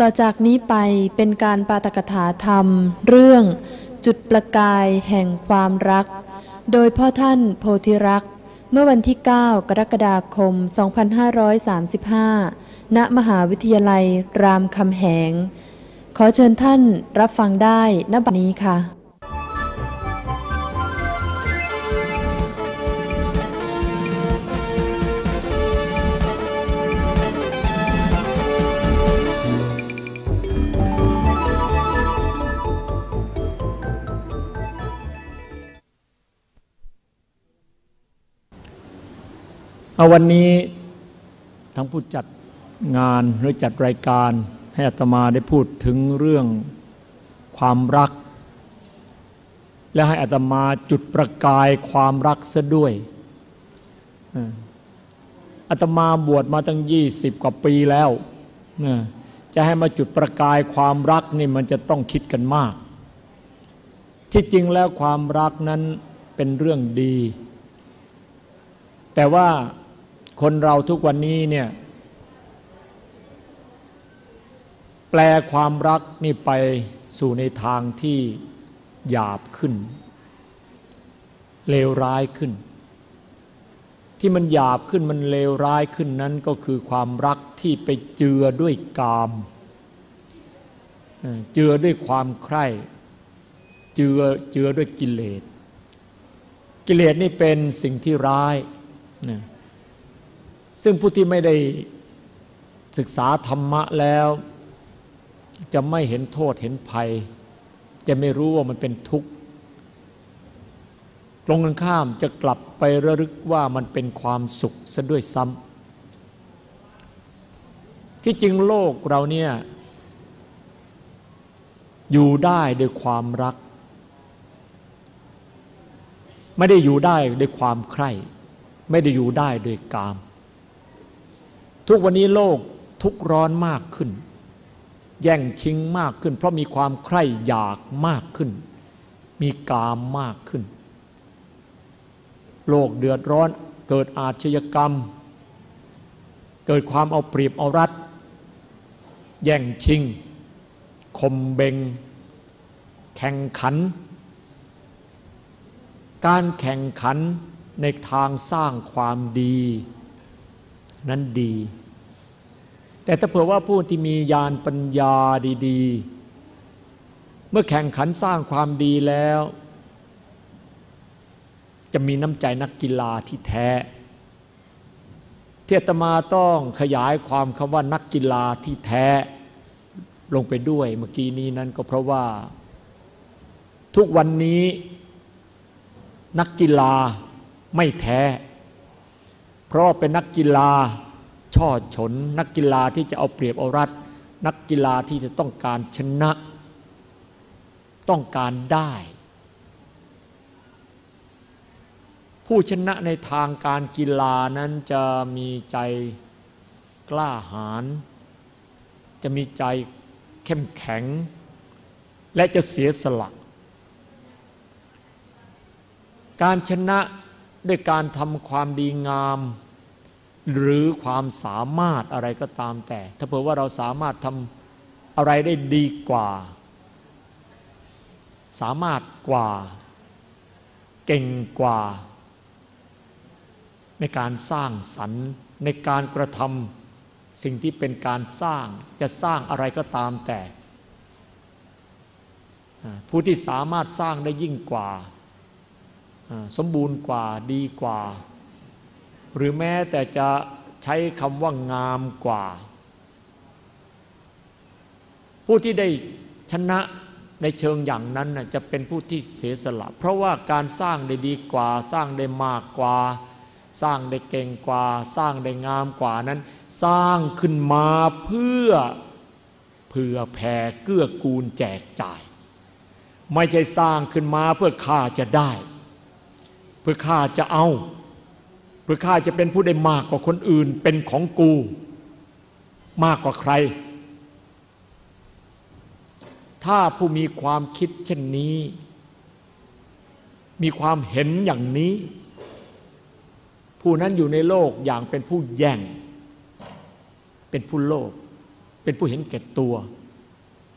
ต่อจากนี้ไปเป็นการปาตกถาธรรม เรื่องจุดประกายแห่งความรัก โดยพ่อท่านโพธิรัก เมื่อวันที่ 9 กรกฎาคม 2535 ณ มหาวิทยาลัยรามคำแหง ขอเชิญท่านรับฟังได้ณบัดนี้ค่ะ เอาวันนี้ทั้งผู้จัดงานหรือจัดรายการให้อาตมาได้พูดถึงเรื่องความรัก และให้อาตมาจุดประกายความรักซะด้วยอ่ออาตมาบวชมาตั้งยี่สิบกว่าปีแล้วจะให้มาจุดประกายความรักนี่มันจะต้องคิดกันมาก ที่จริงแล้วความรักนั้นเป็นเรื่องดี แต่ว่า คนเราทุกวันนี้เนี่ย แปลความรักนี่ไปสู่ในทางที่หยาบขึ้น เลวร้ายขึ้น ที่มันหยาบขึ้นมันเลวร้ายขึ้นนั้นก็คือความรักที่ไปเจือด้วยกามเจือด้วยความใคร่ เจือเจือด้วยกิเลส กิเลสนี่เป็นสิ่งที่ร้ายนะ ซึ่งผู้ที่ไม่ได้ศึกษาธรรมะแล้ว จะไม่เห็นโทษเห็นภัย จะไม่รู้ว่ามันเป็นทุกข์ตรงกันข้ามจะกลับไประลึกว่ามันเป็นความสุขซะด้วยซ้ำที่จริงโลกเราเนี่ยอยู่ได้ด้วยความรัก ไม่ได้อยู่ได้ด้วยความใคร่ ไม่ได้อยู่ได้ด้วยกาม ทุกวันนี้โลกทุกร้อนมากขึ้น แย่งชิงมากขึ้น เพราะมีความใคร่อยากมากขึ้น มีกามมากขึ้น โลกเดือดร้อนเกิดอาชญากรรม เกิดความเอาเปรียบเอารัดแย่งชิงคมเบง แข่งขัน การแข่งขันในทางสร้างความดี นั้นดี แต่ถ้าเผื่อว่าผู้ที่มีญาณปัญญาดีๆ เมื่อแข่งขันสร้างความดีแล้ว จะมีน้ำใจนักกีฬาที่แท้เทตมาต้องขยายความคำว่านักกีฬาที่แท้ลงไปด้วยเมื่อกี้นี้นั้นก็เพราะว่า ทุกวันนี้นักกีฬาไม่แท้ เพราะเป็นนักกีฬาช่อฉน นักกีฬาที่จะเอาเปรียบเอารัดนักกีฬาที่จะต้องการชนะ ต้องการได้ ผู้ชนะในทางการกีฬานั้นจะมีใจกล้าหาญจะมีใจเข้มแข็ง และจะเสียสละ การชนะ ด้วยการทำความดีงาม หรือความสามารถอะไรก็ตามแต่ ถ้าเผื่อว่าเราสามารถทำอะไรได้ดีกว่า สามารถกว่า เก่งกว่า ในการสร้างสรรค์ในการกระทำสิ่งที่เป็นการสร้างจะสร้างอะไรก็ตามแต่ ผู้ที่สามารถสร้างได้ยิ่งกว่า สมบูรณ์กว่าดีกว่า หรือแม้แต่จะใช้คำว่างามกว่า ผู้ที่ได้ชนะในเชิงอย่างนั้นจะเป็นผู้ที่เสียสละ เพราะว่าการสร้างได้ดีกว่า สร้างได้มากกว่า สร้างได้เก่งกว่า สร้างได้งามกว่านั้น สร้างขึ้นมาเพื่อเพื่อแผ่เกื้อกูลแจกจ่าย ไม่ใช่สร้างขึ้นมาเพื่อข้าจะได้ เพื่อข้าจะเอา เพื่อข้าจะเป็นผู้ได้มากกว่าคนอื่น เป็นของกู มากกว่าใคร ถ้าผู้มีความคิดเช่นนี้ มีความเห็นอย่างนี้ ผู้นั้นอยู่ในโลกอย่างเป็นผู้แย่ง เป็นผู้โลภเป็นผู้เห็นแก่ตัว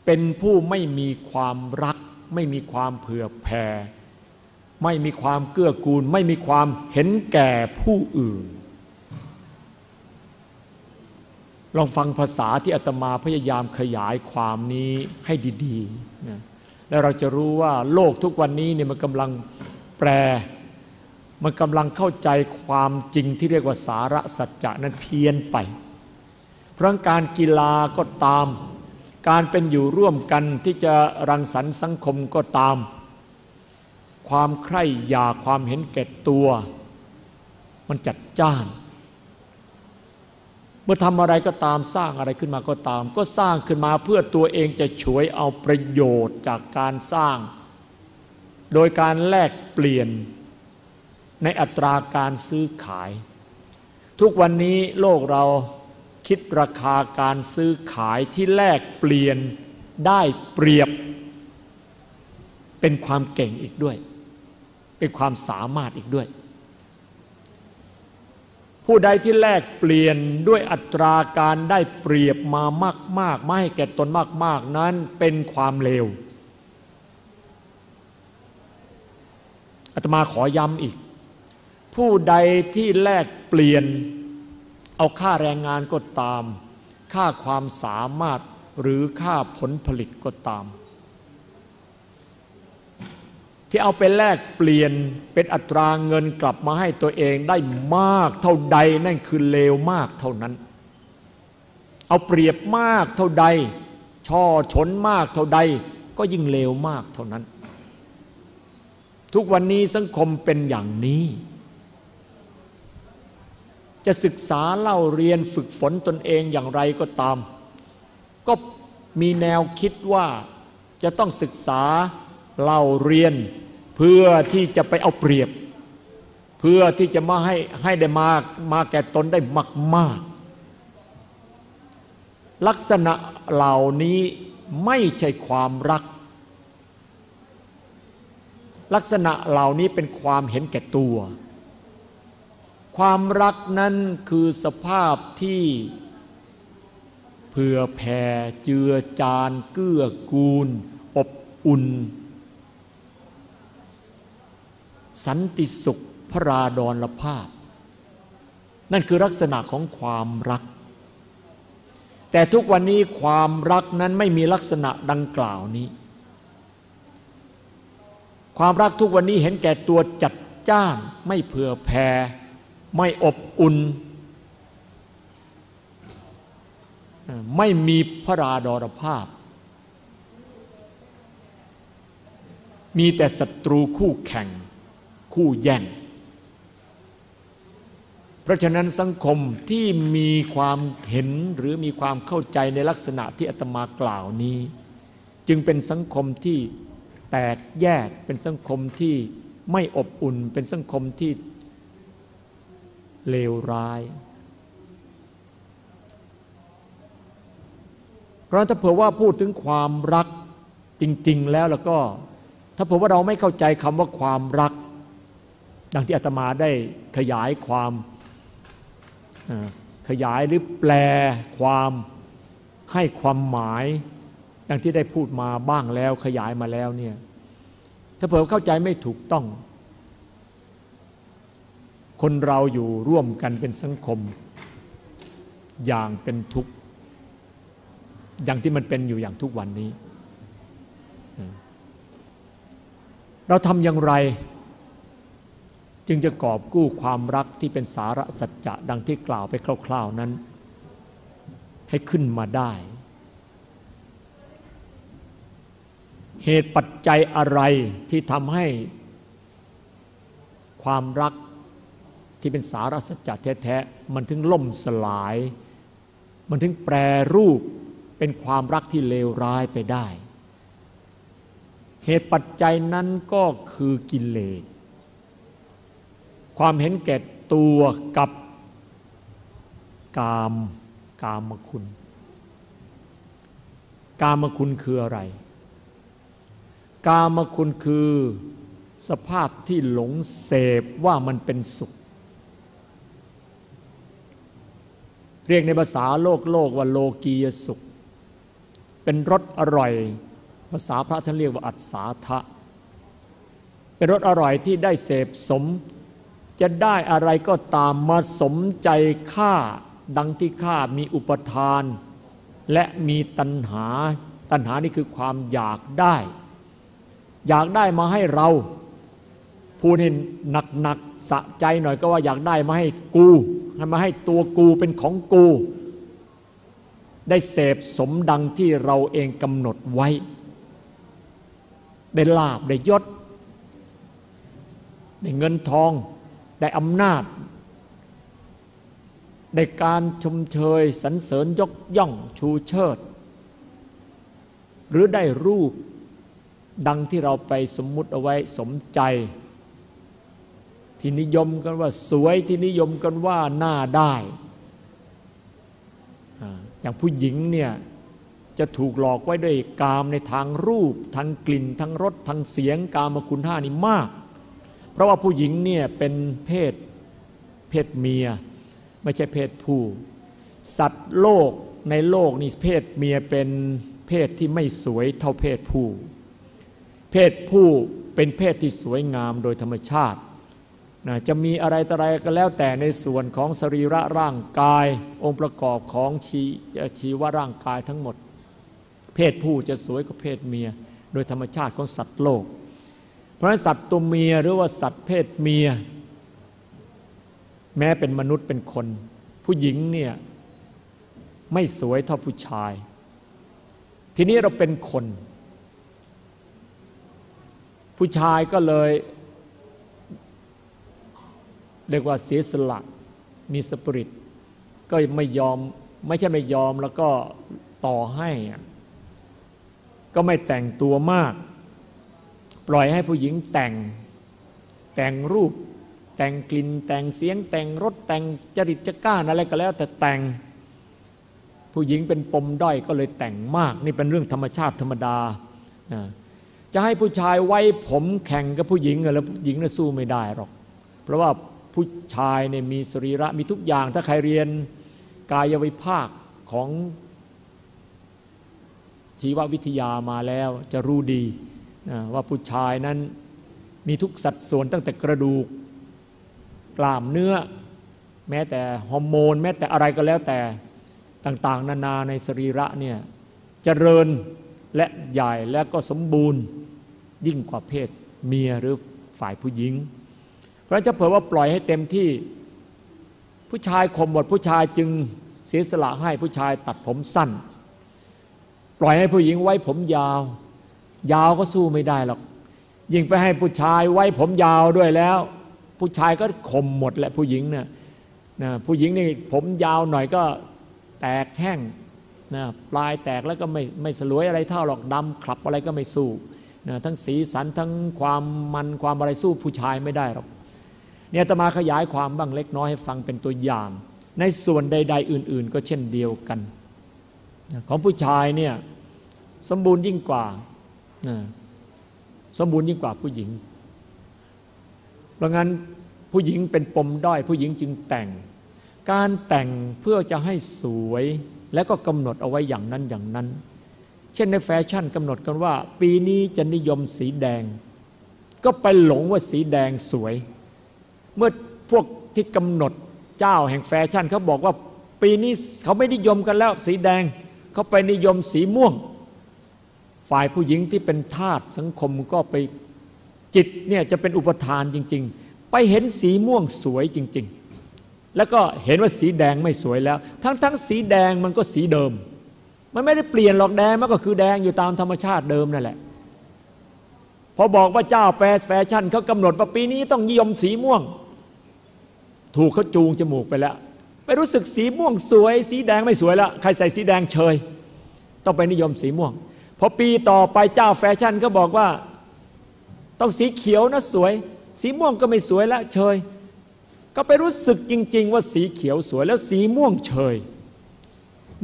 เป็นผู้ไม่มีความรัก ไม่มีความเผื่อแผ่ ไม่มีความเกื้อกูล ไม่มีความเห็นแก่ผู้อื่น ลองฟังภาษาที่อาตมาพยายามขยายความนี้ให้ดีๆนะแล้วเราจะรู้ว่าโลกทุกวันนี้เนี่ยมันกำลังแปรมันกำลังเข้าใจความจริงที่เรียกว่าสาระสัจจะนั้นเพี้ยนไป เพราะการกีฬาก็ตาม การเป็นอยู่ร่วมกันที่จะรังสรรค์สังคมก็ตาม ความใคร่อยากความเห็นแก่ตัว มันจัดจ้าน เมื่อทำอะไรก็ตามสร้างอะไรขึ้นมาก็ตาม ก็สร้างขึ้นมาเพื่อตัวเองจะฉวยเอาประโยชน์จากการสร้าง โดยการแลกเปลี่ยนในอัตราการซื้อขาย ทุกวันนี้โลกเราคิดราคาการซื้อขายที่แลกเปลี่ยนได้เปรียบ เป็นความเก่งอีกด้วย เป็นความสามารถอีกด้วย ผู้ใดที่แลกเปลี่ยนด้วยอัตราการได้เปรียบมามากๆไม่ให้แก่ตนมาก ๆ นั้นเป็นความเลวอาตมาขอย้ำอีก ผู้ใดที่แลกเปลี่ยน เอาค่าแรงงานก็ตาม ค่าความสามารถหรือค่าผลผลิตก็ตาม ที่เอาไปแลกเปลี่ยนเป็นอัตราเงินกลับมาให้ตัวเองได้มากเท่าใดนั่นคือเลวมากเท่านั้น เอาเปรียบมากเท่าใด ช่อชนมากเท่าใด ก็ยิ่งเลวมากเท่านั้น ทุกวันนี้สังคมเป็นอย่างนี้ จะศึกษาเล่าเรียนฝึกฝนตนเองอย่างไรก็ตาม ก็มีแนวคิดว่าจะต้องศึกษาเล่าเรียน เพื่อที่จะไปเอาเปรียบ เพื่อที่จะมาให้ให้ได้มามาแก่ตนได้มากมากลักษณะเหล่านี้ไม่ใช่ความรัก ลักษณะเหล่านี้เป็นความเห็นแก่ตัว ความรักนั้นคือสภาพที่เผื่อแผ่เจือจานเกื้อกูล อบอุ่น สันติสุขพระราดรภาพ นั่นคือลักษณะของความรัก แต่ทุกวันนี้ความรักนั้นไม่มีลักษณะดังกล่าวนี้ ความรักทุกวันนี้เห็นแก่ตัวจัดจ้านไม่เผื่อแผ่ไม่อบอุ่น ไม่มีพระราดรภาพ มีแต่ศัตรูคู่แข่ง คู่แย่ง เพราะฉะนั้นสังคมที่มีความเห็นหรือมีความเข้าใจในลักษณะที่อาตมากล่าวนี้ จึงเป็นสังคมที่แตกแยกเป็นสังคมที่ไม่อบอุ่นเป็นสังคมที่เลวร้าย เพราะถ้าเผื่อว่าพูดถึงความรักจริง ๆ แล้วแล้วก็ ถ้าเผื่อว่าเราไม่เข้าใจคำว่าความรัก ดังที่อาตมาได้ขยายความขยายหรือแปลความให้ความหมายดังที่ได้พูดมาบ้างแล้วขยายมาแล้วเนี่ยถ้าเผื่อเข้าใจไม่ถูกต้อง คนเราอยู่ร่วมกันเป็นสังคม อย่างเป็นทุกข์ อย่างที่มันเป็นอยู่อย่างทุกวันนี้ เราทำอย่างไร จึงจะกอบกู้ความรักที่เป็นสาระสัจจะดังที่กล่าวไปคร่าวๆนั้น ให้ขึ้นมาได้ เหตุปัจจัยอะไรที่ทำให้ความรักที่เป็นสาระสัจจะแท้ๆ มันถึงล่มสลาย มันถึงแปรรูปเป็นความรักที่เลวร้ายไปได้ เหตุปัจจัยนั้นก็คือกิเลส ความเห็นแก่ตัวกับกามกามคุณ กามคุณคืออะไร กามคุณคือสภาพที่หลงเสพว่ามันเป็นสุข เรียกในภาษาโลกโลกว่าโลกียสุข เป็นรสอร่อย ภาษาพระท่านเรียกว่าอัศาทะเป็นรสอร่อยที่ได้เสพสม จะได้อะไรก็ตามมาสมใจข้าดังที่ข้ามีอุปทาน และมีตัณหา ตัณหานี่คือความอยากได้ อยากได้มาให้เราพูดให้หนักๆสะใจหน่อยก็ว่าอยากได้มาให้กูให้มาให้ตัวกูเป็นของกู ได้เสพสมดังที่เราเองกำหนดไว้ ได้ลาบได้ยศ ได้เงินทอง ได้อำนาจ ได้การชมเชยสรรเสริญยกย่องชูเชิด หรือได้รูปดังที่เราไปสมมุติเอาไว้สมใจ ที่นิยมกันว่าสวยที่นิยมกันว่าหน้าได้อย่างผู้หญิงเนี่ยจะถูกหลอกไว้ด้วยกามในทางรูป ทางกลิ่น ทางรสทางเสียงกามคุณท่านี่มาก เพราะว่าผู้หญิงเนี่ยเป็นเพศเพศเมีย ไม่ใช่เพศผู้ สัตว์โลกในโลกนี่เพศเมียเป็นเพศที่ไม่สวยเท่าเพศผู้ เพศผู้เป็นเพศที่สวยงามโดยธรรมชาตินะจะมีอะไรต่อะไรก็แล้วแต่ในส่วนของสรีระร่างกาย องค์ประกอบของชีชีวร่างกายทั้งหมด เพศผู้จะสวยกว่าเพศเมีย โดยธรรมชาติของสัตว์โลก เพราะฉะนั้นสัตว์ตัวเมียหรือว่าสัตว์เพศเมีย แม้เป็นมนุษย์เป็นคน ผู้หญิงเนี่ยไม่สวยเท่าผู้ชาย ทีนี้เราเป็นคน ผู้ชายก็เลยเรียกว่าเสียสละมีสปิริต ก็ไม่ยอมไม่ใช่ไม่ยอมแล้วก็ต่อให้ ก็ไม่แต่งตัวมาก ปล่อยให้ผู้หญิงแต่ง แต่งรูป แต่งกลิ่น แต่งเสียง แต่งรถแต่งจริตจักร้านอะไรก็แล้ว แต่แต่ง ผู้หญิงเป็นปมด้อยก็เลยแต่งมาก นี่เป็นเรื่องธรรมชาติธรรมดา จะให้ผู้ชายไว้ผมแข่งกับผู้หญิงแล้วผู้หญิงน่ะสู้ไม่ได้หรอก เพราะว่าผู้ชายเนี่ยมีสรีระมีทุกอย่าง ถ้าใครเรียนกายวิภาคของชีววิทยามาแล้วจะรู้ดี ว่าผู้ชายนั้นมีทุกสัดส่วนตั้งแต่กระดูกกล้ามเนื้อ แม้แต่ฮอร์โมน แม้แต่อะไรก็แล้วแต่ต่างๆ นานาในสรีระเนี่ยเจริญและใหญ่และก็สมบูรณ์ยิ่งกว่าเพศเมียหรือฝ่ายผู้หญิง เพราะจะเผื่อว่าปล่อยให้เต็มที่ผู้ชายข่มบทผู้ชายจึงเสียสละให้ผู้ชายตัดผมสั้น ปล่อยให้ผู้หญิงไว้ผมยาว ยาวก็สู้ไม่ได้หรอก ยิ่งไปให้ผู้ชายไว้ผมยาวด้วยแล้ว ผู้ชายก็ข่มหมดแหละผู้หญิงเนี่ยนะผู้หญิงนี่ผมยาวหน่อยก็แตกแห้งนะปลายแตกแล้วก็ไม่ไม่สลวยอะไรเท่าหรอกดำคลับอะไรก็ไม่สู้นะทั้งสีสันทั้งความมันความอะไรสู้ผู้ชายไม่ได้หรอกเนี่ยตมาขยายความบ้างเล็กน้อยให้ฟังเป็นตัวอย่าง ในส่วนใด ๆ อื่น ๆ ก็เช่นเดียวกัน ของผู้ชายเนี่ยสมบูรณ์ยิ่งกว่า สมบูรณ์ยิ่งกว่าผู้หญิง เพราะงั้นผู้หญิงเป็นปมด้อย ผู้หญิงจึงแต่ง การแต่งเพื่อจะให้สวย แล้วก็กำหนดเอาไว้อย่างนั้นอย่างนั้น เช่นในแฟชั่นกำหนดกันว่า ปีนี้จะนิยมสีแดง ก็ไปหลงว่าสีแดงสวย เมื่อพวกที่กำหนดเจ้าแห่งแฟชั่นเขาบอกว่าปีนี้เขาไม่นิยมกันแล้วสีแดง เขาไปนิยมสีม่วง ฝ่ายผู้หญิงที่เป็นทาสสังคมก็ไปจิตเนี่ยจะเป็นอุปทานจริง ๆ ไปเห็นสีม่วงสวยจริง ๆ แล้วก็เห็นว่าสีแดงไม่สวยแล้ว ทั้งทั้งสีแดงมันก็สีเดิม มันไม่ได้เปลี่ยนหรอกแดงมันก็คือแดงอยู่ตามธรรมชาติเดิมนั่นแหละพอบอกว่าเจ้าแฟชั่นเขากำหนดว่าปีนี้ต้องนิยมสีม่วง ถูกเขาจูงจมูกไปแล้วไปรู้สึกสีม่วงสวย สีแดงไม่สวยแล้วใครใส่สีแดงเชยต้องไปนิยมสีม่วง อปีต่อไปเจ้าแฟชั่นก็บอกว่า ต้องสีเขียวนะสวย สีม่วงก็ไม่สวยแล้วเชย ก็ไปรู้สึกจริง ๆ ว่าสีเขียวสวยแล้วสีม่วงเชย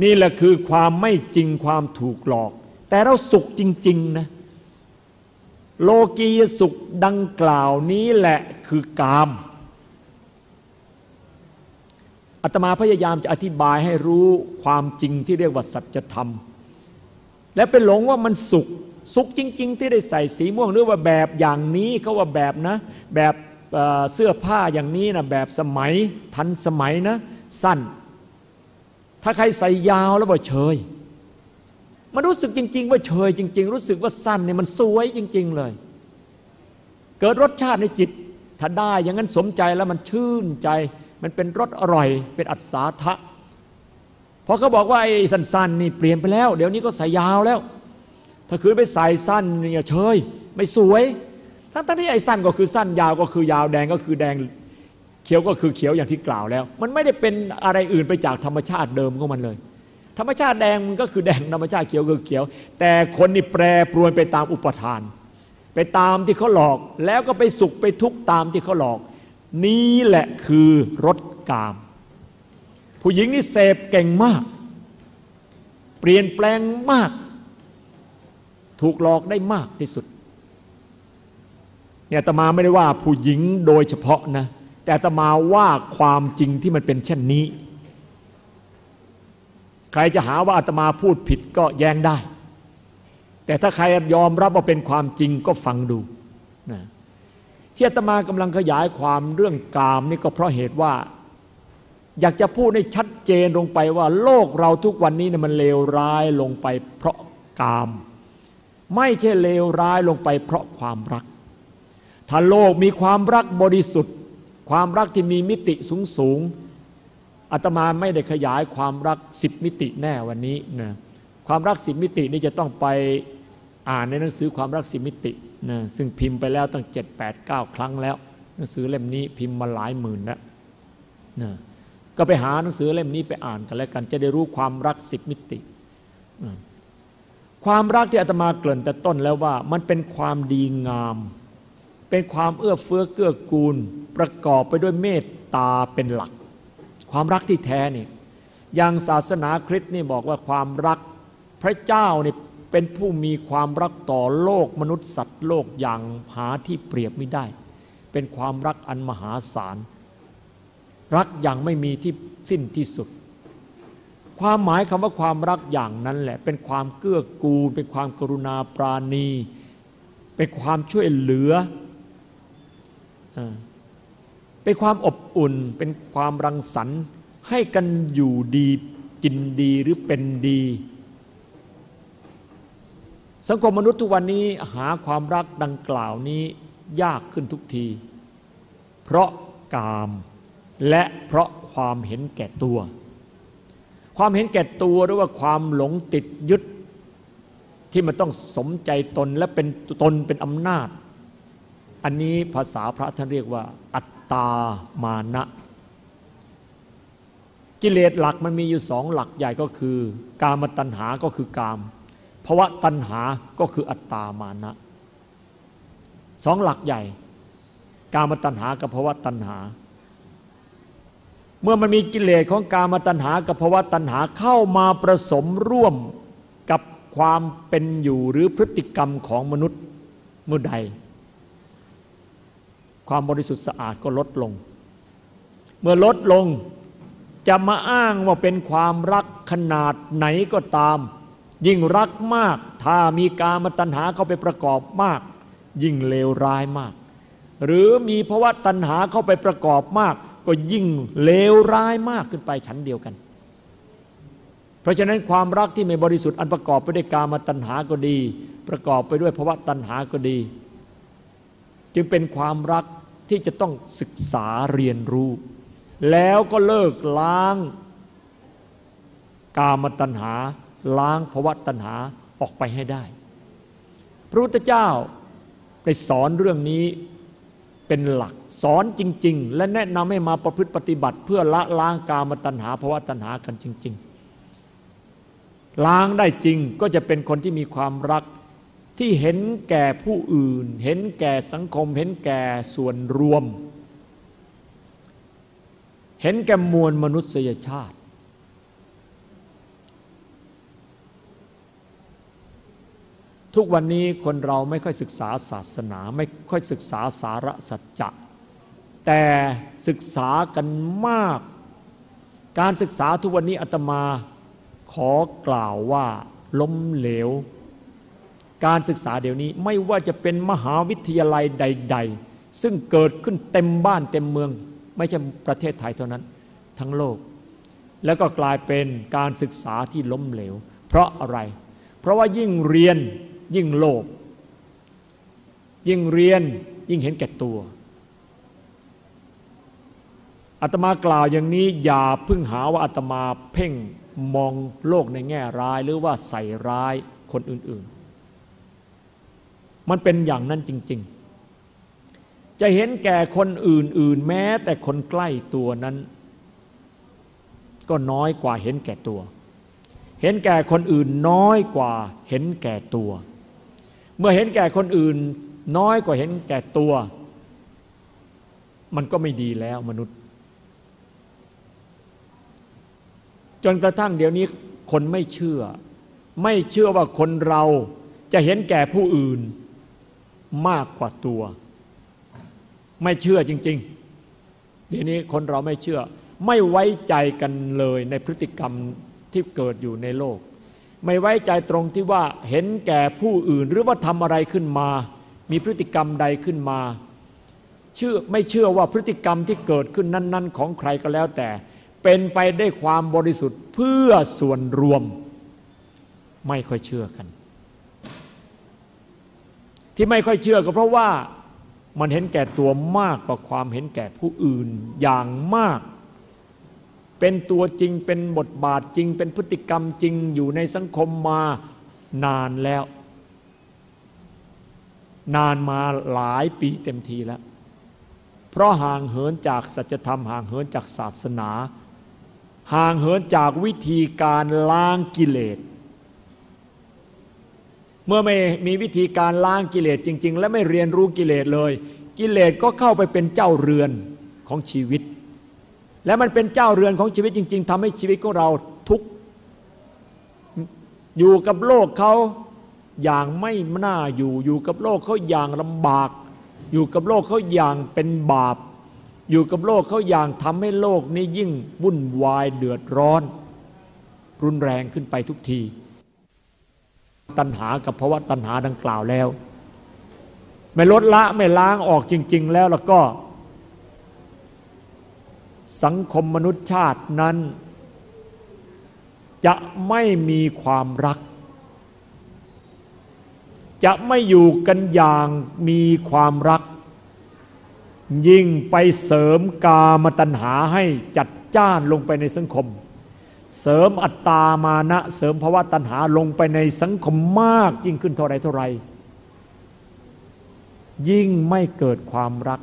นี่แหละคือความไม่จริงความถูกหลอก แต่เราสุขจริง ๆ นะ โลกีสุขดังกล่าวนี้แหละคือกามอาตมาพยายามจะอธิบายให้รู้ความจริงที่เรียกว่าสัจธรรม แล้วไปหลงว่ามันสุข สุขจริง ๆ ที่ได้ใส่สีม่วงหรือว่าแบบอย่างนี้เขาว่าแบบนะ แบบเสื้อผ้าอย่างนี้นะแบบสมัยทันสมัยนะ สั้น ถ้าใครใส่ยาวแล้วบอกเชยมันรู้สึกจริง ๆ ว่าเชยจริง ๆ รู้สึกว่าสั้นเนี่ยมันสวยจริง ๆ เลย เกิดรสชาติในจิต ถ้าได้อย่างนั้นสมใจแล้วมันชื่นใจ มันเป็นรสอร่อย เป็นอัศทะ พอเขาบอกว่าไอ้สั้นๆนี่เปลี่ยนไปแล้ว เดี๋ยวนี้ก็ใส่ยาวแล้ว ถ้าคืนไปใส่สั้นเนี่ยเชยไม่สวย ทั้งทั้งที่ไอ้สั้นก็คือสั้นยาวก็คือยาวแดงก็คือแดงเขียวก็คือเขียวอย่างที่กล่าวแล้ว มันไม่ได้เป็นอะไรอื่นไปจากธรรมชาติเดิมของมันเลย ธรรมชาติแดงมันก็คือแดงธรรมชาติเขียวก็คือเขียว แต่คนนี่แปรปรวนไปตามอุปทาน ไปตามที่เขาหลอก แล้วก็ไปสุขไปทุกข์ตามที่เขาหลอก นี่แหละคือรสกาม ผู้หญิงนี่เสพเก่งมาก เปลี่ยนแปลงมาก ถูกหลอกได้มากที่สุดเนี่ยตมาไม่ได้ว่าผู้หญิงโดยเฉพาะนะแต่ตมาว่าความจริงที่มันเป็นเช่นนี้ ใครจะหาว่าอาตมาพูดผิดก็แย้งได้ แต่ถ้าใครยอมรับว่าเป็นความจริงก็ฟังดูนะที่อาตมากำลังขยายความเรื่องกามนี่ก็เพราะเหตุว่า อยากจะพูดให้ชัดเจนลงไปว่าโลกเราทุกวันนี้เนี่ยมันเลวร้ายลงไปเพราะกาม ไม่ใช่เลวร้ายลงไปเพราะความรัก ถ้าโลกมีความรักบริสุทธิ์ ความรักที่มีมิติสูงสูงอาตมาไม่ได้ขยายความรักสิบมิติแน่วันนี้นะความรักสิบมิตินี่จะต้องไปอ่านในหนังสือความรักสิบมิตินะซึ่งพิมพ์ไปแล้วตั้งเจ็ดแปดเก้าครั้งแล้ว หนังสือเล่มนี้พิมพ์มาหลายหมื่นแล้วนะ ก็ไปหาหนังสือเล่มนี้ไปอ่านกันแล้วกัน จะได้รู้ความรักสิบมิติ ความรักที่อาตมาเกริ่นแต่ต้นแล้วว่า มันเป็นความดีงาม เป็นความเอื้อเฟื้อเกื้อกูล ประกอบไปด้วยเมตตาเป็นหลัก ความรักที่แท้นี่อย่างศาสนาคริสต์นี่บอกว่าความรักพระเจ้านี่เป็นผู้มีความรักต่อโลกมนุษย์สัตว์โลกอย่างหาที่เปรียบไม่ได้ เป็นความรักอันมหาศาล รักอย่างไม่มีที่สิ้นที่สุด ความหมายคำว่าความรักอย่างนั้นแหละ เป็นความเกื้อกูล เป็นความกรุณาปราณี เป็นความช่วยเหลืออเป็นความอบอุ่น เป็นความรังสรรค์ให้กันอยู่ดีกินดีหรือเป็นดี สังคมมนุษย์ทุกวันนี้หาความรักดังกล่าวนี้ยากขึ้นทุกที เพราะกาม และเพราะความเห็นแก่ตัว ความเห็นแก่ตัวหรือว่าความหลงติดยึด ที่มันต้องสมใจตนและเป็นตนเป็นอำนาจ อันนี้ภาษาพระท่านเรียกว่า อัตตามานะ กิเลสหลักมันมีอยู่สองหลักใหญ่ก็คือ กามตัณหาก็คือกามภาวะตัณหาก็คืออัตตามานะสองหลักใหญ่ กามตัณหากับภาวะตัณหา เมื่อมันมีกิเลสของกามตัณหากับภวะตัณหาเข้ามาประสมร่วมกับความเป็นอยู่หรือพฤติกรรมของมนุษย์เมื่อใด ความบริสุทธิ์สะอาดก็ลดลง เมื่อลดลงจะมาอ้างว่าเป็นความรักขนาดไหนก็ตาม ยิ่งรักมาก ถ้ามีกามตัณหาเข้าไปประกอบมาก ยิ่งเลวร้ายมาก หรือมีภาวะตัณหาเข้าไปประกอบมาก ก็ยิ่งเลวร้ายมากขึ้นไปชั้นเดียวกัน เพราะฉะนั้นความรักที่ไม่บริสุทธิ์อันประกอบไปด้วยกามตัณหาก็ดี ประกอบไปด้วยภาวะตัณหาก็ดี จึงเป็นความรักที่จะต้องศึกษาเรียนรู้ แล้วก็เลิกล้าง กามตัณหา ล้างภวะตัณหาออกไปให้ได้ พระพุทธเจ้าได้สอนเรื่องนี้ เป็นหลัก สอนจริง ๆ และแนะนำให้มาประพฤติปฏิบัติ เพื่อละล้างกามตัณหาภวะตัณหากันจริง ๆ ล้างได้จริงก็จะเป็นคนที่มีความรักที่เห็นแก่ผู้อื่น เห็นแก่สังคม เห็นแก่ส่วนรวม เห็นแก่มวลมนุษยชาติ ทุกวันนี้คนเราไม่ค่อยศึกษาศาสนา ไม่ค่อยศึกษาสาระสัจจะ แต่ศึกษากันมาก การศึกษาทุกวันนี้อาตมาขอกล่าวว่าล้มเหลว การศึกษาเดี๋ยวนี้ไม่ว่าจะเป็นมหาวิทยาลัยใด ๆ ซึ่งเกิดขึ้นเต็มบ้านเต็มเมือง ไม่ใช่ประเทศไทยเท่านั้นทั้งโลก แล้วก็กลายเป็นการศึกษาที่ล้มเหลว เพราะอะไร เพราะว่ายิ่งเรียน ยิ่งโลภยิ่งเรียนยิ่งเห็นแก่ตัวอาตมากล่าวอย่างนี้อย่าพึ่งหาว่าอาตมาเพ่งมองโลกในแง่ร้ายหรือว่าใส่ร้ายคนอื่นๆ มันเป็นอย่างนั้นจริง ๆ จะเห็นแก่คนอื่นๆ แม้แต่คนใกล้ตัวนั้น ก็น้อยกว่าเห็นแก่ตัว เห็นแก่คนอื่นน้อยกว่าเห็นแก่ตัว เมื่อเห็นแก่คนอื่น น้อยกว่าเห็นแก่ตัว มันก็ไม่ดีแล้วมนุษย์ จนกระทั่งเดี๋ยวนี้คนไม่เชื่อ ไม่เชื่อว่าคนเราจะเห็นแก่ผู้อื่นมากกว่าตัว ไม่เชื่อจริง ๆ เดี๋ยวนี้คนเราไม่เชื่อ ไม่ไว้ใจกันเลยในพฤติกรรมที่เกิดอยู่ในโลก ไม่ไว้ใจตรงที่ว่าเห็นแก่ผู้อื่น หรือว่าทำอะไรขึ้นมา มีพฤติกรรมใดขึ้นมาเชื่อไม่เชื่อว่าพฤติกรรมที่เกิดขึ้นนั้น ๆ ของใครก็แล้วแต่ เป็นไปได้ความบริสุทธิ์เพื่อส่วนรวม ไม่ค่อยเชื่อกัน ที่ไม่ค่อยเชื่อก็เพราะว่ามันเห็นแก่ตัวมากกว่าความเห็นแก่ผู้อื่นอย่างมาก เป็นตัวจริงเป็นบทบาทจริง เป็นพฤติกรรมจริงอยู่ในสังคมมานานแล้ว นานมาหลายปีเต็มทีแล้ว เพราะห่างเหินจากสัจธรรมห่างเหินจากศาสนา ห่างเหินจากวิธีการล้างกิเลสเมื่อไม่มีวิธีการล้างกิเลสจริง ๆ และไม่เรียนรู้กิเลสเลย กิเลสก็เข้าไปเป็นเจ้าเรือนของชีวิต และมันเป็นเจ้าเรือนของชีวิตจริง ๆทำให้ชีวิตของเราทุกอยู่กับโลกเขาอย่างไม่น่าอยู่อยู่กับโลกเขาอย่างลำบาก อยู่กับโลกเขาอย่างเป็นบาป อยู่กับโลกเขาอย่างทำให้โลกนี้ยิ่งวุ่นวายเดือดร้อน รุนแรงขึ้นไปทุกที ตัณหากับภาวะตัณหาดังกล่าวแล้ว ไม่ลดละไม่ล้างออกจริง ๆ แล้วแล้วก็ สังคมมนุษยชาตินั้น จะไม่มีความรัก จะไม่อยู่กันอย่างมีความรัก ยิ่งไปเสริมกามตัณหาให้จัดจ้านลงไปในสังคม เสริมอัตตามานะเสริมภาวะตัณหาลงไปในสังคมมากยิ่งขึ้นเท่าไรเท่าไร ยิ่งไม่เกิดความรัก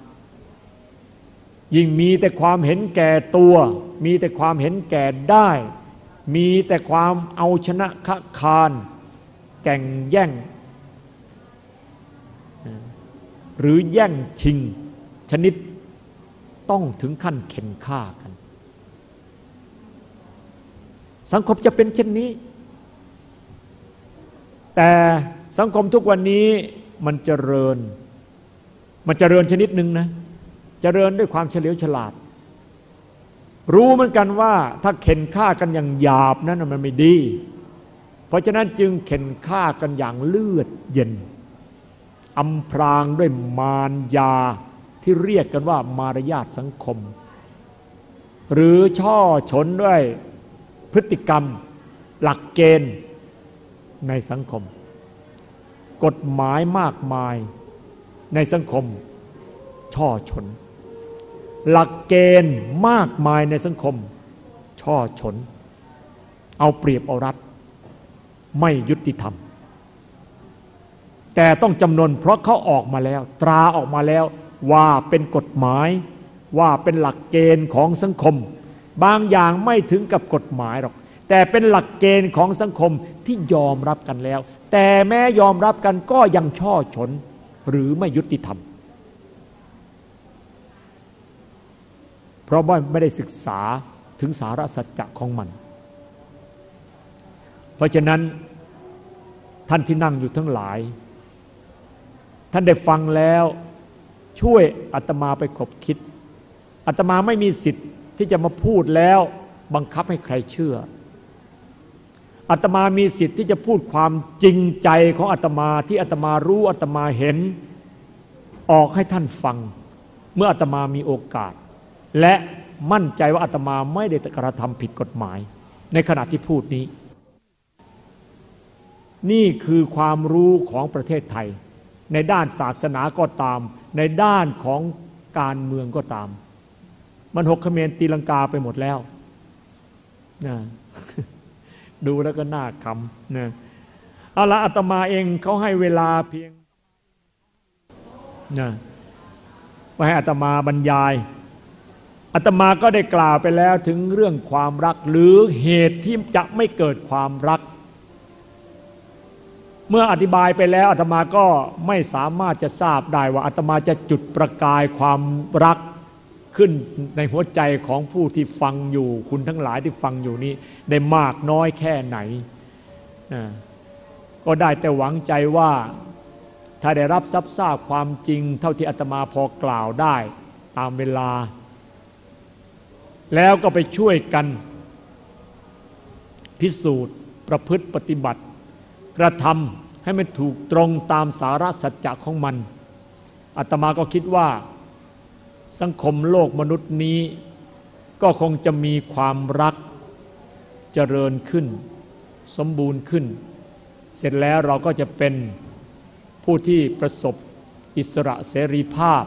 ยิ่งมีแต่ความเห็นแก่ตัว มีแต่ความเห็นแก่ได้ มีแต่ความเอาชนะคคาน แก่งแย่ง หรือแย่งชิง ชนิดต้องถึงขั้นเข็นฆ่ากัน สังคมจะเป็นเช่นนี้ แต่สังคมทุกวันนี้มันเจริญ มันเจริญชนิดหนึ่งนะ เจริญด้วยความเฉลียวฉลาด รู้เหมือนกันว่าถ้าเข็นฆ่ากันอย่างหยาบนั้นมันไม่ดี เพราะฉะนั้นจึงเข็นฆ่ากันอย่างเลือดเย็นอำพรางด้วยมารยาที่เรียกกันว่ามารยาทสังคม หรือช่อชนด้วยพฤติกรรมหลักเกณฑ์ในสังคม กฎหมายมากมายในสังคมช่อชน หลักเกณฑ์มากมายในสังคม ช่อชน เอาเปรียบเอารัดไม่ยุติธรรม แต่ต้องจำนวนเพราะเขาออกมาแล้ว ตราออกมาแล้วว่าเป็นกฎหมายว่าเป็นหลักเกณฑ์ของสังคม บางอย่างไม่ถึงกับกฎหมายหรอก แต่เป็นหลักเกณฑ์ของสังคมที่ยอมรับกันแล้ว แต่แม้ยอมรับกันก็ยังช่อชนหรือไม่ยุติธรรม เพราะว่าไม่ได้ศึกษาถึงสาระสัจจะของมัน เพราะฉะนั้นท่านที่นั่งอยู่ทั้งหลาย ท่านได้ฟังแล้วช่วยอาตมาไปขบคิดอาตมาไม่มีสิทธิ์ที่จะมาพูดแล้วบังคับให้ใครเชื่ออาตมามีสิทธิ์ที่จะพูดความจริงใจของอาตมาที่อาตมารู้อาตมาเห็น ออกให้ท่านฟัง เมื่ออาตมามีโอกาส และมั่นใจว่าอาตมาไม่ได้กระทำผิดกฎหมาย ในขณะที่พูดนี้ นี่คือความรู้ของประเทศไทย ในด้านศาสนาก็ตาม ในด้านของการเมืองก็ตาม มันหกเขมรตีลังกาไปหมดแล้วนะดูแล้วก็น่าคำนะเอาละอาตมาเองเขาให้เวลาเพียงนะมาให้อาตมาบรรยาย อาตมาก็ได้กล่าวไปแล้วถึงเรื่องความรัก หรือเหตุที่จะไม่เกิดความรัก เมื่ออธิบายไปแล้วอาตมาก็ไม่สามารถจะทราบได้ว่าอาตมาจะจุดประกายความรักขึ้นในหัวใจของผู้ที่ฟังอยู่ คุณทั้งหลายที่ฟังอยู่นี้ได้มากน้อยแค่ไหนนะก็ได้แต่หวังใจว่าถ้าได้รับทรัพย์ทราบความจริง เท่าที่อาตมาพอกล่าวได้ตามเวลา แล้วก็ไปช่วยกัน พิสูจน์ประพฤติปฏิบัติ กระทำให้มันถูกตรงตามสาระสัจจะของมันอาตมาก็คิดว่า สังคมโลกมนุษย์นี้ ก็คงจะมีความรักเจริญขึ้น สมบูรณ์ขึ้น เสร็จแล้วเราก็จะเป็นผู้ที่ประสบอิสระเสรีภาพ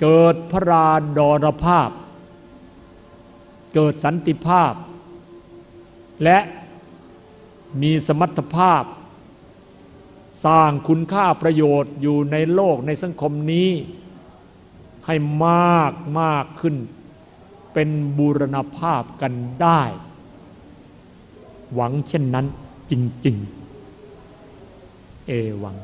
เกิดพระราดรภาพ เกิดสันติภาพ และมีสมรรถภาพ สร้างคุณค่าประโยชน์อยู่ในโลกในสังคมนี้ ให้มากมากขึ้น เป็นบูรณภาพกันได้ หวังเช่นนั้นจริง ๆ เอวัง